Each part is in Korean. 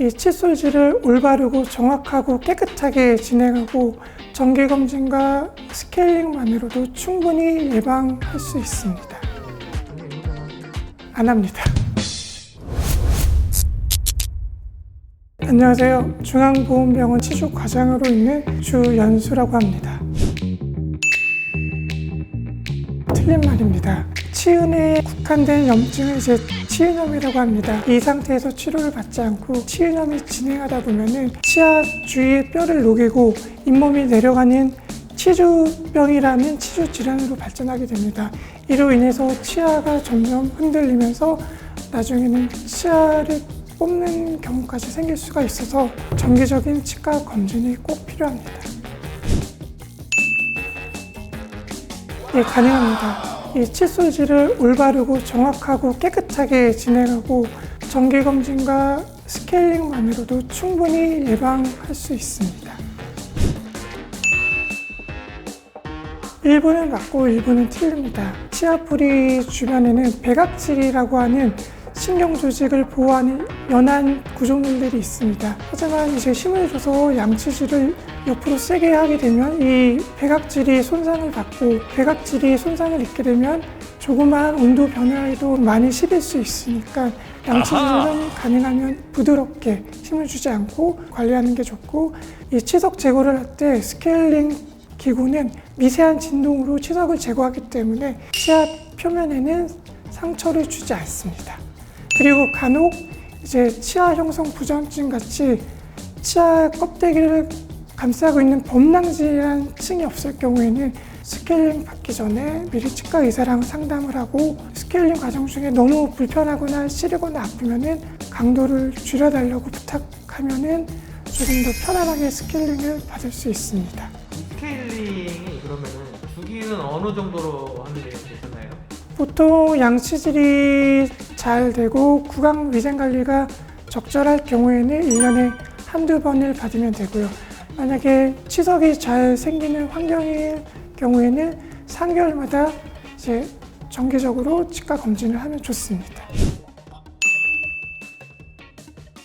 이 칫솔질을 올바르고 정확하고 깨끗하게 진행하고 정기 검진과 스케일링만으로도 충분히 예방할 수 있습니다. 안 합니다. 안녕하세요. 중앙보험병원 치주 과장으로 있는 주연수라고 합니다. 틀린 말입니다. 치은에 국한된 염증을 이제 치은염이라고 합니다. 이 상태에서 치료를 받지 않고 치은염이 진행하다 보면은 치아 주위의 뼈를 녹이고 잇몸이 내려가는 치주병이라는 치주 질환으로 발전하게 됩니다. 이로 인해서 치아가 점점 흔들리면서 나중에는 치아를 뽑는 경우까지 생길 수가 있어서 정기적인 치과 검진이 꼭 필요합니다. 예, 가능합니다. 이 칫솔질을 올바르고 정확하고 깨끗하게 진행하고 정기 검진과 스케일링만으로도 충분히 예방할 수 있습니다. 일부는 맞고 일부는 틀립니다. 치아 뿌리 주변에는 백악질이라고 하는 신경 조직을 보호하는 연한 구조물들이 있습니다. 하지만 이제 힘을 줘서 양치질을 옆으로 세게 하게 되면 이 백악질이 손상을 받고 백악질이 손상을 입게 되면 조그마한 온도 변화에도 많이 시릴 수 있으니까 양치질은 가능하면 부드럽게 힘을 주지 않고 관리하는 게 좋고 이 치석 제거를 할 때 스케일링 기구는 미세한 진동으로 치석을 제거하기 때문에 치아 표면에는 상처를 주지 않습니다. 그리고 간혹 이제 치아 형성 부전증 같이 치아 껍데기를 감싸고 있는 범낭질이라는 층이 없을 경우에는 스케일링 받기 전에 미리 치과 의사랑 상담을 하고 스케일링 과정 중에 너무 불편하거나 시리거나 아프면은 강도를 줄여달라고 부탁하면은 조금 더 편안하게 스케일링을 받을 수 있습니다. 스케일링이 그러면은 주기는 어느 정도로 하는 게 되셨나요? 보통 양치질이 잘 되고 구강 위생 관리가 적절할 경우에는 1년에 한두 번을 받으면 되고요. 만약에 치석이 잘 생기는 환경일 경우에는 3개월마다 이제 정기적으로 치과 검진을 하면 좋습니다.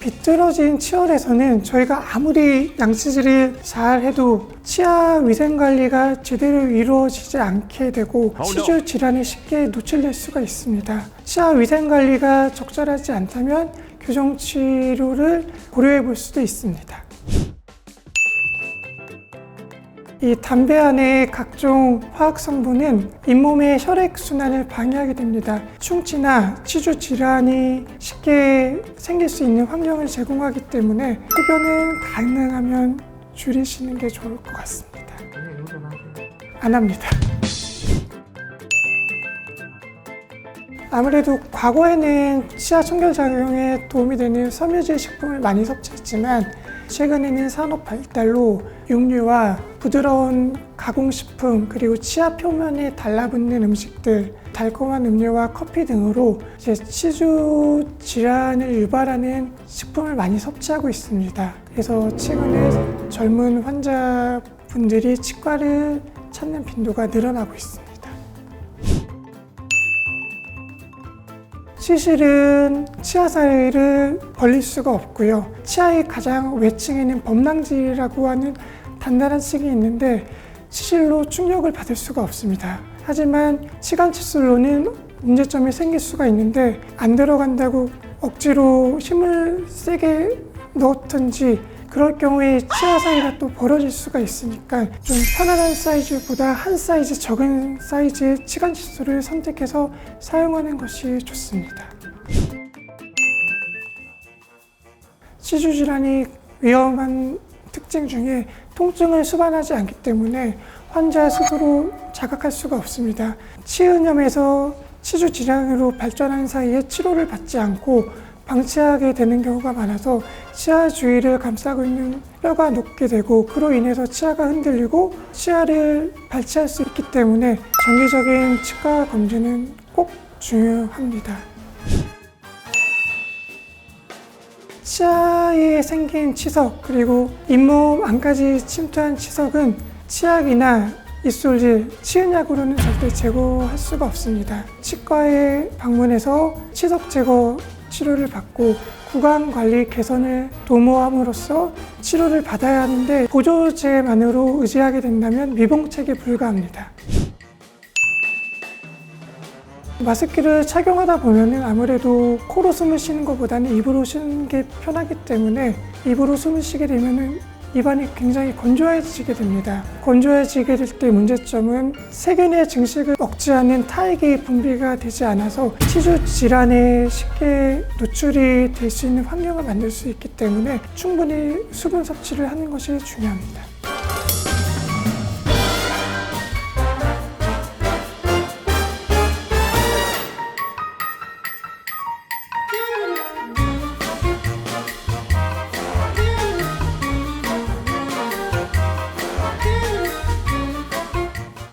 비뚤어진 치열에서는 저희가 아무리 양치질을 잘 해도 치아 위생 관리가 제대로 이루어지지 않게 되고 치주 질환에 쉽게 노출될 수가 있습니다. 치아 위생 관리가 적절하지 않다면 교정 치료를 고려해 볼 수도 있습니다. 이 담배 안의 각종 화학 성분은 잇몸의 혈액 순환을 방해하게 됩니다. 충치나 치주 질환이 쉽게 생길 수 있는 환경을 제공하기 때문에 흡연은 가능하면 줄이시는 게 좋을 것 같습니다. 안 합니다. 아무래도 과거에는 치아 청결 작용에 도움이 되는 섬유질 식품을 많이 섭취했지만 최근에는 산업 발달로 육류와 부드러운 가공식품 그리고 치아 표면에 달라붙는 음식들 달콤한 음료와 커피 등으로 이제 치주 질환을 유발하는 식품을 많이 섭취하고 있습니다. 그래서 최근에 젊은 환자분들이 치과를 찾는 빈도가 늘어나고 있습니다. 시실은 치아 사이를 벌릴 수가 없고요. 치아의 가장 외층에는 범낭질이라고 하는 단단한 층이 있는데 시실로 충격을 받을 수가 없습니다. 하지만 시간 칫솔로는 문제점이 생길 수가 있는데 안 들어간다고 억지로 힘을 세게 넣었든지 그럴 경우에 치아 사이가 또 벌어질 수가 있으니까 좀 편안한 사이즈보다 한 사이즈 적은 사이즈의 치간 칫솔을 선택해서 사용하는 것이 좋습니다. 치주 질환이 위험한 특징 중에 통증을 수반하지 않기 때문에 환자 스스로 자각할 수가 없습니다. 치은염에서 치주 질환으로 발전하는 사이에 치료를 받지 않고 방치하게 되는 경우가 많아서 치아 주위를 감싸고 있는 뼈가 녹게 되고 그로 인해서 치아가 흔들리고 치아를 발치할 수 있기 때문에 정기적인 치과 검진은 꼭 중요합니다. 치아에 생긴 치석 그리고 잇몸 안까지 침투한 치석은 치약이나 입술질, 치은약으로는 절대 제거할 수가 없습니다. 치과에 방문해서 치석 제거 치료를 받고 구강 관리 개선을 도모함으로써 치료를 받아야 하는데 보조제만으로 의지하게 된다면 미봉책에 불과합니다. 마스크를 착용하다 보면은 아무래도 코로 숨을 쉬는 것보다는 입으로 쉬는 게 편하기 때문에 입으로 숨을 쉬게 되면은 입안이 굉장히 건조해지게 됩니다. 건조해지게 될 때 문제점은 세균의 증식을 억제하는 타액이 분비가 되지 않아서 치주 질환에 쉽게 노출이 될 수 있는 환경을 만들 수 있기 때문에 충분히 수분 섭취를 하는 것이 중요합니다.